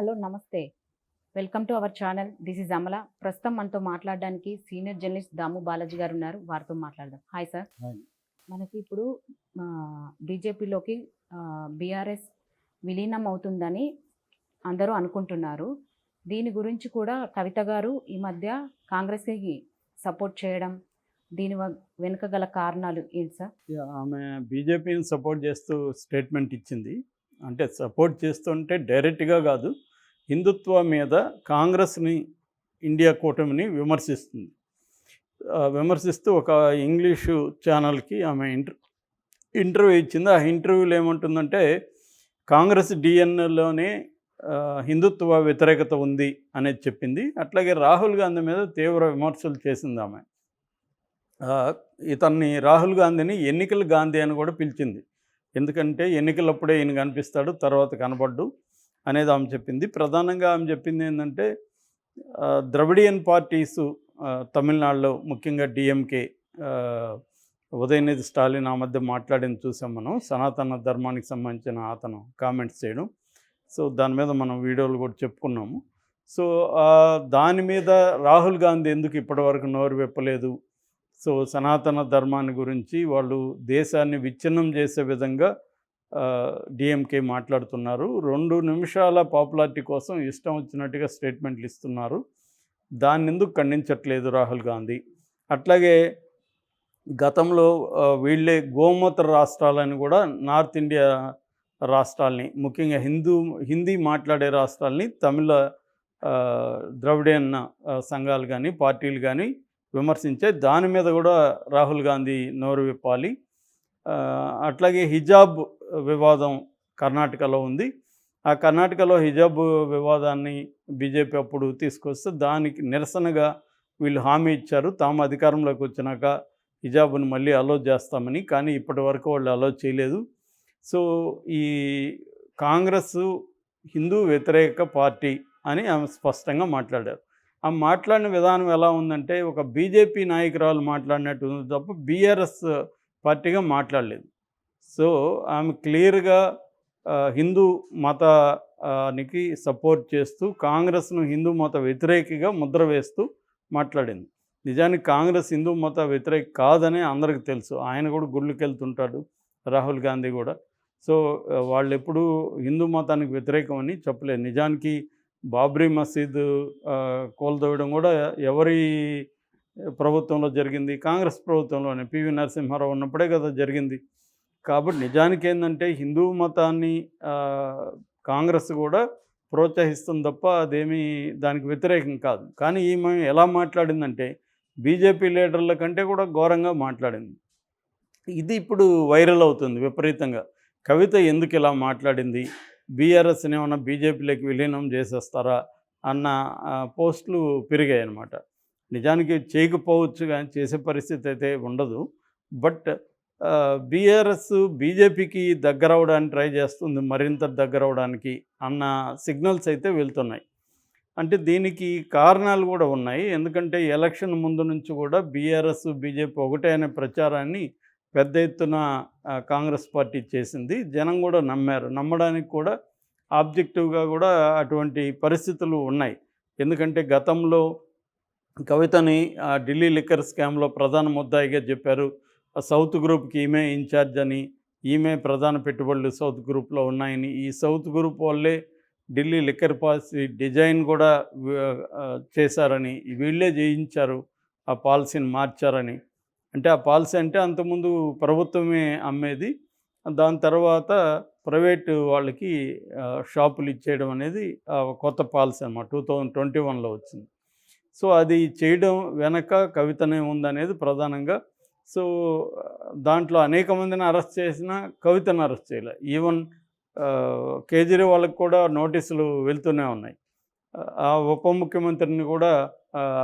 Hello నమస్తే. Welcome to our channel. This is Amala. ప్రస్తుతం మనతో మాట్లాడడానికి సీనియర్ జర్నలిస్ట్ దాము బాలాజీ గారు ఉన్నారు. వారితో మాట్లాడదాం. Hi sir. మనకి ఇప్పుడు బీజేపీలోకి బీఆర్ఎస్ విలీనం అవుతుందని అందరూ అనుకుంటున్నారు. దీని గురించి కూడా కవిత గారు ఈ మధ్య కాంగ్రెస్కి సపోర్ట్ చేయడం దీని వెనుక గల కారణాలు ఏంటి సార్? ఆమె బీజేపీని సపోర్ట్ చేస్తూ స్టేట్మెంట్ ఇచ్చింది. అంటే సపోర్ట్ చేస్తుంటే డైరెక్ట్గా కాదు హిందుత్వ మీద కాంగ్రెస్ని ఇండియా కూటమిని విమర్శిస్తుంది. విమర్శిస్తూ ఒక ఇంగ్లీషు ఛానల్కి ఆమె ఇంటర్ ఇంటర్వ్యూ ఇచ్చింది. ఆ ఇంటర్వ్యూలో ఏమంటుందంటే కాంగ్రెస్ డిఎన్ఏలోనే హిందుత్వ వ్యతిరేకత ఉంది అనేది చెప్పింది. అట్లాగే రాహుల్ గాంధీ మీద తీవ్ర విమర్శలు చేసింది ఆమె. ఇతన్ని రాహుల్ గాంధీని ఎన్నికల గాంధీ అని కూడా పిలిచింది. ఎందుకంటే ఎన్నికలప్పుడే ఈయన కనిపిస్తాడు తర్వాత కనబడ్డు. అనేది ఆమె చెప్పింది. ప్రధానంగా ఆమె చెప్పింది ఏంటంటే ద్రవిడియన్ పార్టీసు తమిళనాడులో ముఖ్యంగా డిఎంకే ఉదయనిధి స్టాలిన్ ఆ మధ్య మాట్లాడింది చూసాం మనం. సనాతన ధర్మానికి సంబంధించిన అతను కామెంట్స్ చేయడం. సో దాని మీద మనం వీడియోలు కూడా చెప్పుకున్నాము. సో దాని మీద రాహుల్ గాంధీ ఎందుకు ఇప్పటివరకు నోరు విప్పలేదు? సో సనాతన ధర్మాన్ని గురించి వాళ్ళు దేశాన్ని విచ్ఛిన్నం చేసే విధంగా డిఎంకే మాట్లాడుతున్నారు. రెండు నిమిషాల పాపులారిటీ కోసం ఇష్టం వచ్చినట్టుగా స్టేట్మెంట్లు ఇస్తున్నారు. దాన్ని ఎందుకు ఖండించట్లేదు రాహుల్ గాంధీ? అట్లాగే గతంలో వీళ్ళే గోమూత్ర రాష్ట్రాలని కూడా నార్త్ ఇండియా రాష్ట్రాల్ని ముఖ్యంగా హిందూ హిందీ మాట్లాడే రాష్ట్రాల్ని తమిళ ద్రవిడేన్న ద్రవిడియన్ సంఘాలు కానీ పార్టీలు కానీ విమర్శించే దాని మీద కూడా రాహుల్ గాంధీ నోరు విప్పాలి. అట్లాగే హిజాబ్ వివాదం కర్ణాటకలో ఉంది. ఆ కర్ణాటకలో హిజాబ్ వివాదాన్ని బీజేపీ అప్పుడు తీసుకొస్తే దానికి నిరసనగా వీళ్ళు హామీ ఇచ్చారు. తాము అధికారంలోకి వచ్చినాక హిజాబ్ను మళ్ళీ అలో చేస్తామని కానీ ఇప్పటి వరకు వాళ్ళు అలో చేయలేదు. సో ఈ కాంగ్రెస్ హిందూ వ్యతిరేక పార్టీ అని ఆమె స్పష్టంగా మాట్లాడారు. ఆ మాట్లాడిన విధానం ఎలా ఉందంటే ఒక బీజేపీ నాయకురాలు మాట్లాడినట్టు ఉంది తప్ప బీఆర్ఎస్ పార్టీగా మాట్లాడలేదు. సో ఆమె క్లియర్గా హిందూ మతానికి సపోర్ట్ చేస్తూ కాంగ్రెస్ను హిందూ మత వ్యతిరేకిగా ముద్ర వేస్తూ మాట్లాడింది. నిజానికి కాంగ్రెస్ హిందూ మత వ్యతిరేక కాదని అందరికి తెలుసు. ఆయన కూడా గుళ్ళకి వెళ్తుంటాడు రాహుల్ గాంధీ కూడా. సో వాళ్ళు ఎప్పుడూ హిందూ మతానికి వ్యతిరేకమని చెప్పలేదు. నిజానికి బాబ్రీ మసీద్ కోల్దోయడం కూడా ఎవరి ప్రభుత్వంలో జరిగింది కాంగ్రెస్ ప్రభుత్వంలోనే పివి నరసింహారావు ఉన్నప్పుడే కదా జరిగింది. కాబట్టి నిజానికి ఏంటంటే హిందూ మతాన్ని కాంగ్రెస్ కూడా ప్రోత్సహిస్తుంది తప్ప అదేమీ దానికి వ్యతిరేకం కాదు. కానీ ఈమె ఎలా మాట్లాడిందంటే బీజేపీ లీడర్ల కంటే కూడా ఘోరంగా మాట్లాడింది. ఇది ఇప్పుడు వైరల్ అవుతుంది విపరీతంగా. కవిత ఎందుకు ఇలా మాట్లాడింది? బీఆర్ఎస్ని ఏమన్నా బీజేపీలోకి విలీనం చేసేస్తారా? అన్న పోస్టులు పెరిగాయి అన్నమాట నిజానికి చేయకపోవచ్చు కానీ చేసే పరిస్థితి అయితే ఉండదు. బట్ బీఆర్ఎస్ బీజేపీకి దగ్గర అవడానికి ట్రై చేస్తుంది మరింత దగ్గర అవడానికి అన్న సిగ్నల్స్ అయితే వెళ్తున్నాయి. అంటే దీనికి కారణాలు కూడా ఉన్నాయి. ఎందుకంటే ఎలక్షన్ ముందు నుంచి కూడా బీఆర్ఎస్ బీజేపీ ఒకటే అనే ప్రచారాన్ని పెద్ద ఎత్తున కాంగ్రెస్ పార్టీ చేసింది. జనం కూడా నమ్మారు. నమ్మడానికి కూడా ఆబ్జెక్టివ్గా కూడా అటువంటి పరిస్థితులు ఉన్నాయి. ఎందుకంటే గతంలో కవితని ఆ ఢిల్లీ లిక్కర్ స్కామ్లో ప్రధాన ముద్దాయిగా చెప్పారు. ఆ సౌత్ గ్రూప్కి ఈమె ఇన్ఛార్జ్ అని ఈమె ప్రధాన పెట్టుబడులు సౌత్ గ్రూప్లో ఉన్నాయని. ఈ సౌత్ గ్రూప్ వాళ్ళే ఢిల్లీ లిక్కర్ పాలసీ డిజైన్ కూడా చేశారని వీళ్ళే చేయించారు ఆ పాలసీని మార్చారని. అంటే ఆ పాలసీ అంటే అంతకుముందు ప్రభుత్వమే అమ్మేది. దాని తర్వాత ప్రైవేట్ వాళ్ళకి షాపులు ఇచ్చేయడం అనేది ఆ, కొత్త పాలసీ అనమాట టూ థౌజండ్ ట్వంటీ వన్లో వచ్చింది. సో అది చేయడం వెనక కవితనే ఉందనేది ప్రధానంగా. సో దాంట్లో అనేక మందిని అరెస్ట్ చేసిన కవితను అరెస్ట్ చేయలే. ఈవెన్ కేజ్రీవాల్కి కూడా నోటీసులు వెళ్తూనే ఉన్నాయి. ఆ ఉప ముఖ్యమంత్రిని కూడా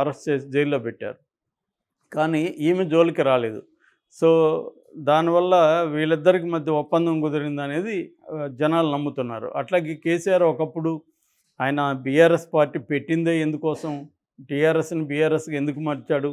అరెస్ట్ చేసి జైల్లో పెట్టారు. కానీ ఈమె జోలికి రాలేదు. సో దానివల్ల వీళ్ళిద్దరికి మధ్య ఒప్పందం కుదిరింది అనేది జనాలు నమ్ముతున్నారు. అట్లాగే కేసీఆర్ ఒకప్పుడు ఆయన బీఆర్ఎస్ పార్టీ పెట్టిందే ఎందుకోసం? టీఆర్ఎస్ని బీఆర్ఎస్కి ఎందుకు మార్చాడు?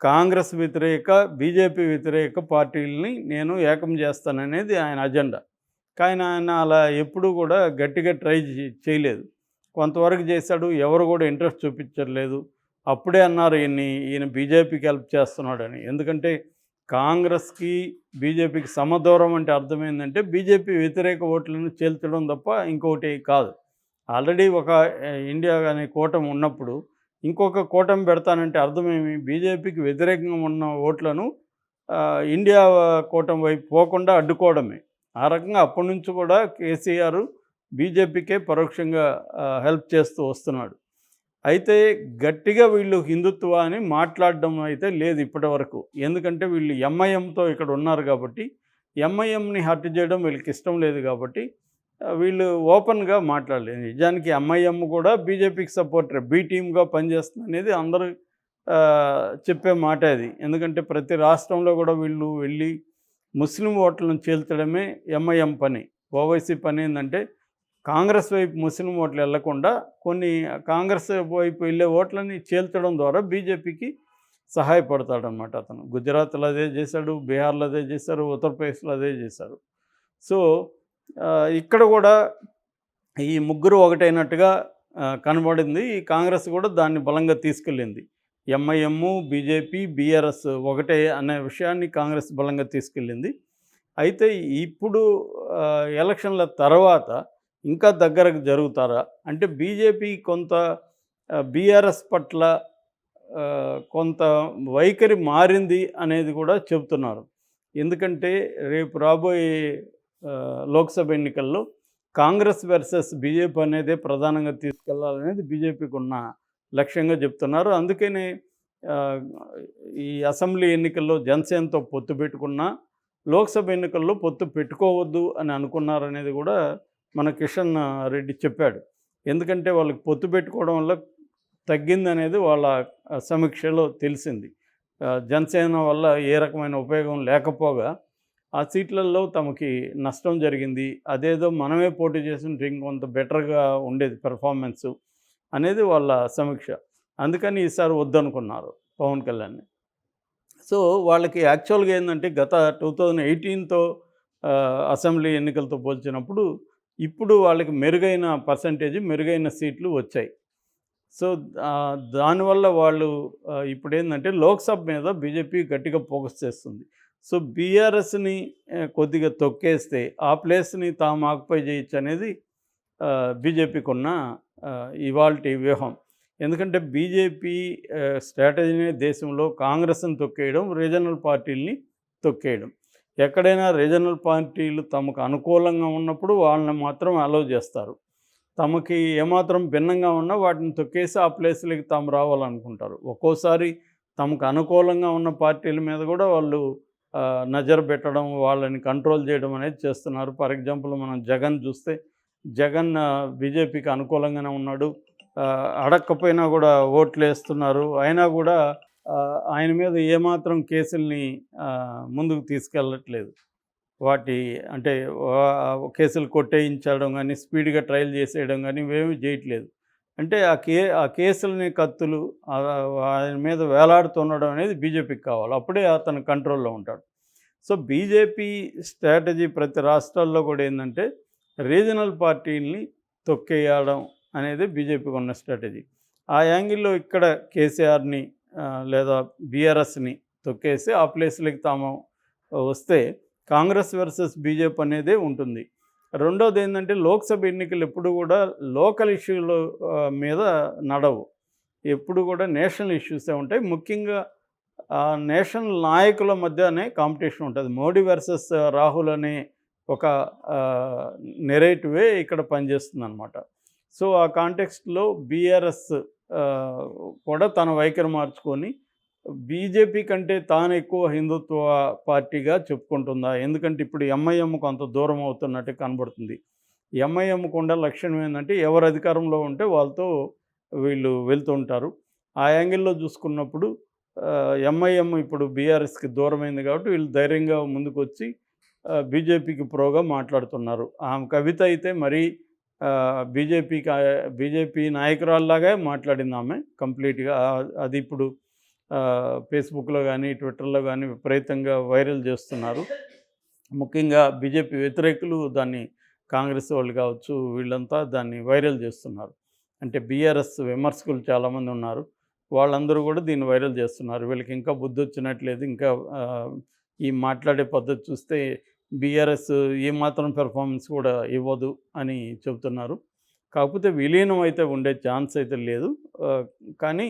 కాంగ్రెస్ వ్యతిరేక బీజేపీ వ్యతిరేక పార్టీలని నేను ఏకం చేస్తాననేది ఆయన అజెండా. కానీ ఆయన అలా ఎప్పుడూ కూడా గట్టిగా ట్రై చేయలేదు. కొంతవరకు చేశాడు ఎవరు కూడా ఇంట్రెస్ట్ చూపించట్లేదు. అప్పుడే అన్నారు ఈయన్ని ఈయన బీజేపీకి హెల్ప్ చేస్తున్నాడని. ఎందుకంటే కాంగ్రెస్కి బీజేపీకి సమదూరం అంటే అర్థమైందంటే బీజేపీ వ్యతిరేక ఓట్లను చేల్చడం తప్ప ఇంకొకటి కాదు. ఆల్రెడీ ఒక ఇండియా అనే కూటమి ఉన్నప్పుడు ఇంకొక కూటమి పెడతానంటే అర్థమేమి? బీజేపీకి వ్యతిరేకంగా ఉన్న ఓట్లను ఇండియా కూటమి వైపు పోకుండా అడ్డుకోవడమే. ఆ రకంగా అప్పటి నుంచి కూడా కేసీఆర్ బీజేపీకే పరోక్షంగా హెల్ప్ చేస్తూ వస్తున్నాడు. అయితే గట్టిగా వీళ్ళు హిందుత్వ అని మాట్లాడడం అయితే లేదు ఇప్పటి వరకు. ఎందుకంటే వీళ్ళు ఎంఐఎంతో ఇక్కడ ఉన్నారు కాబట్టి ఎంఐఎంని హర్ట్ చేయడం వీళ్ళకి ఇష్టం లేదు కాబట్టి వీళ్ళు ఓపెన్గా మాట్లాడలేదు నిజానికి ఎంఐఎం కూడా బీజేపీకి సపోర్టర్ బి టీమ్గా పనిచేస్తుంది అనేది అందరూ చెప్పే మాట అది. ఎందుకంటే ప్రతి రాష్ట్రంలో కూడా వీళ్ళు వెళ్ళి ముస్లిం ఓట్లను చేల్చడమే ఎంఐఎం పని. ఓవైసీ పని ఏంటంటే కాంగ్రెస్ వైపు ముస్లిం ఓట్లు వెళ్ళకుండా కొన్ని కాంగ్రెస్ వైపు వెళ్ళే ఓట్లని చేల్చడం ద్వారా బీజేపీకి సహాయపడతాడనమాట అతను. గుజరాత్లో అదే చేశాడు బీహార్లో అదే చేశారు ఉత్తరప్రదేశ్లో అదే చేశారు. సో ఇక్కడ కూడా ఈ ముగ్గురు ఒకటైనట్టుగా కనబడింది. ఈ కాంగ్రెస్ కూడా దాన్ని బలంగా తీసుకెళ్ళింది. ఎంఐఎం బీజేపీ బీఆర్ఎస్ ఒకటే అనే విషయాన్ని కాంగ్రెస్ బలంగా తీసుకెళ్ళింది. అయితే ఇప్పుడు ఎలక్షన్ల తర్వాత ఇంకా దగ్గరకు జరుగుతారా? అంటే బీజేపీ కొంత బీఆర్ఎస్ పట్ల కొంత వైఖరి మారింది అనేది కూడా చెబుతున్నారు. ఎందుకంటే రేపు రాబోయే లోక్సభ ఎన్నికల్లో కాంగ్రెస్ వర్సెస్ బీజేపీ అనేది ప్రధానంగా తీసుకెళ్ళాలనేది బీజేపీకి ఉన్న లక్ష్యంగా చెప్తున్నారు. అందుకనే ఈ అసెంబ్లీ ఎన్నికల్లో జనసేనతో పొత్తు పెట్టుకున్నా లోక్సభ ఎన్నికల్లో పొత్తు పెట్టుకోవద్దు అని అనుకున్నారనేది కూడా మన కిషన్ రెడ్డి చెప్పాడు. ఎందుకంటే వాళ్ళకి పొత్తు పెట్టుకోవడం వల్ల తగ్గిందనేది వాళ్ళ సమీక్షలో తెలిసింది. జనసేన వల్ల ఏ రకమైన ఉపయోగం లేకపోగా ఆ సీట్లలో తమకి నష్టం జరిగింది. అదేదో మనమే పోటీ చేస్తుంటే ఇంకొంత బెటర్గా ఉండేది పెర్ఫార్మెన్స్ అనేది వాళ్ళ సమీక్ష. అందుకని ఈసారి వద్దనుకున్నారు పవన్ కళ్యాణ్ని. సో వాళ్ళకి యాక్చువల్గా ఏంటంటే గత టూ థౌజండ్ ఎయిటీన్తో అసెంబ్లీ ఎన్నికలతో పోల్చినప్పుడు ఇప్పుడు వాళ్ళకి మెరుగైన పర్సంటేజ్ మెరుగైన సీట్లు వచ్చాయి. సో దానివల్ల వాళ్ళు ఇప్పుడు ఏంటంటే లోక్సభ మీద బీజేపీ గట్టిగా ఫోకస్ చేస్తుంది. సో బీఆర్ఎస్ని కొద్దిగా తొక్కేస్తే ఆ ప్లేస్ని తాము ఆక్యుపై చేయొచ్చు అనేది బీజేపీకి ఉన్న ఇవాల్టి వ్యూహం. ఎందుకంటే బీజేపీ స్ట్రాటజీనే దేశంలో కాంగ్రెస్ని తొక్కేయడం రీజనల్ పార్టీలని తొక్కేయడం. ఎక్కడైనా రీజనల్ పార్టీలు తమకు అనుకూలంగా ఉన్నప్పుడు వాళ్ళని మాత్రం అలో చేస్తారు. తమకి ఏమాత్రం భిన్నంగా ఉన్నా వాటిని తొక్కేసి ఆ ప్లేస్లకి తాము రావాలనుకుంటారు. ఒక్కోసారి తమకు అనుకూలంగా ఉన్న పార్టీల మీద కూడా వాళ్ళు నజర్ పెట్టడం వాళ్ళని కంట్రోల్ చేయడం అనేది చేస్తున్నారు. ఫర్ ఎగ్జాంపుల్ మనం జగన్ చూస్తే జగన్ బీజేపీకి అనుకూలంగానే ఉన్నాడు. అడక్కపోయినా కూడా ఓట్లు వేస్తున్నారు. అయినా కూడా ఆయన మీద ఏమాత్రం కేసుల్ని ముందుకు తీసుకెళ్ళట్లేదు. వాటి అంటే కేసులు కొట్టేయించడం కానీ స్పీడ్గా ట్రయల్ చేసేయడం కానీ ఇవేమీ చేయట్లేదు. అంటే ఆ కే ఆ కేసులని కత్తులు ఆయన మీద వేలాడుతుండడం అనేది బీజేపీకి కావాలి. అప్పుడే అతను కంట్రోల్లో ఉంటాడు. సో బీజేపీ స్ట్రాటజీ ప్రతి రాష్ట్రాల్లో కూడా ఏంటంటే రీజనల్ పార్టీల్ని తొక్కేయడం అనేది బీజేపీకి ఉన్న స్ట్రాటజీ. ఆ యాంగిల్లో ఇక్కడ కేసీఆర్ని లేదా బీఆర్ఎస్ని తొక్కేసి ఆ ప్లేస్లకి తాము వస్తే కాంగ్రెస్ వర్సెస్ బీజేపీ అనేదే ఉంటుంది. రెండోది ఏంటంటే లోక్సభ ఎన్నికలు ఎప్పుడు కూడా లోకల్ ఇష్యూల మీద నడవు. ఎప్పుడు కూడా నేషనల్ ఇష్యూసే ఉంటాయి. ముఖ్యంగా ఆ నేషనల్ నాయకుల మధ్యనే కాంపిటీషన్ ఉంటుంది. మోడీ వర్సెస్ రాహుల్ అనే ఒక నెరేటివే ఇక్కడ పనిచేస్తుంది అనమాట సో ఆ కాంటెక్స్ట్లో బీఆర్ఎస్ కూడా తన వైఖరి మార్చుకొని బీజేపీ కంటే తాను ఎక్కువ హిందుత్వ పార్టీగా చెప్పుకుంటుందా? ఎందుకంటే ఇప్పుడు ఎంఐఎం కొంత దూరం అవుతున్నట్టు కనబడుతుంది. ఎంఐఎంకు ఉండే లక్షణం ఏంటంటే ఎవరు అధికారంలో ఉంటే వాళ్ళతో వీళ్ళు వెళ్తుంటారు ఆ యాంగిల్లో చూసుకున్నప్పుడు ఎంఐఎం ఇప్పుడు బీఆర్ఎస్కి దూరమైంది కాబట్టి వీళ్ళు ధైర్యంగా ముందుకు వచ్చి బీజేపీకి ప్రోగా మాట్లాడుతున్నారు. ఆమె కవిత అయితే మరీ బీజేపీకి బీజేపీ నాయకురాల్లాగా మాట్లాడింది ఆమె కంప్లీట్గా. అది ఇప్పుడు ఫేస్బుక్లో కానీ ట్విట్టర్లో కానీ విపరీతంగా వైరల్ చేస్తున్నారు. ముఖ్యంగా బీజేపీ వ్యతిరేకులు దాన్ని కాంగ్రెస్ వాళ్ళు కావచ్చు వీళ్ళంతా దాన్ని వైరల్ చేస్తున్నారు. అంటే బీఆర్ఎస్ విమర్శకులు చాలామంది ఉన్నారు. వాళ్ళందరూ కూడా దీన్ని వైరల్ చేస్తున్నారు. వీళ్ళకి ఇంకా బుద్ధి వచ్చినట్లేదు. ఇంకా ఈ మాట్లాడే పద్ధతి చూస్తే బీఆర్ఎస్ ఏమాత్రం పెర్ఫార్మెన్స్ కూడా ఇవ్వదు అని చెబుతున్నారు. కాకపోతే విలీనం అయితే ఉండే ఛాన్స్ అయితే లేదు. కానీ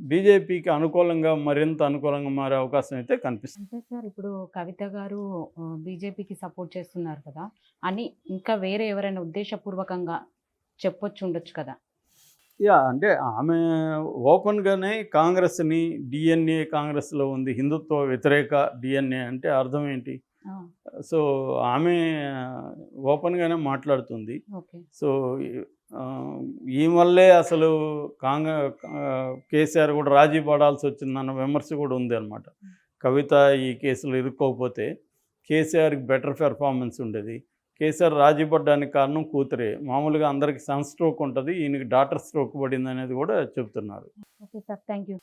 బీజేపీకి అనుకూలంగా మరింత అనుకూలంగా మారే అవకాశం అయితే కనిపిస్తుంది. అంటే సార్ ఇప్పుడు కవిత గారు బీజేపీకి సపోర్ట్ చేస్తున్నారు కదా అని ఇంకా వేరే ఎవరైనా ఉద్దేశపూర్వకంగా చెప్పొచ్చు ఉండొచ్చు కదా? యా అంటే ఆమె ఓపెన్గానే కాంగ్రెస్ని డిఎన్ఏ కాంగ్రెస్లో ఉంది హిందుత్వ వ్యతిరేక డిఎన్ఏ అంటే అర్థం ఏంటి? సో ఆమె ఓపెన్గానే మాట్లాడుతుంది. సో ఈ వల్లే అసలు కాంగ్రె ఆ, కేసీఆర్ కూడా రాజీ పడాల్సి వచ్చిందన్న విమర్శ కూడా ఉంది అనమాట కవిత ఈ కేసులో ఇరుక్కోకపోతే కేసీఆర్కి బెటర్ పెర్ఫార్మెన్స్ ఉండేది. కేసీఆర్ రాజీ పడడానికి కారణం కూతురే. మామూలుగా అందరికి సన్ స్ట్రోక్ ఉంటుంది ఈయనకి డాటర్ స్ట్రోక్ పడింది అనేది కూడా చెప్తున్నారు. Okay sir thank you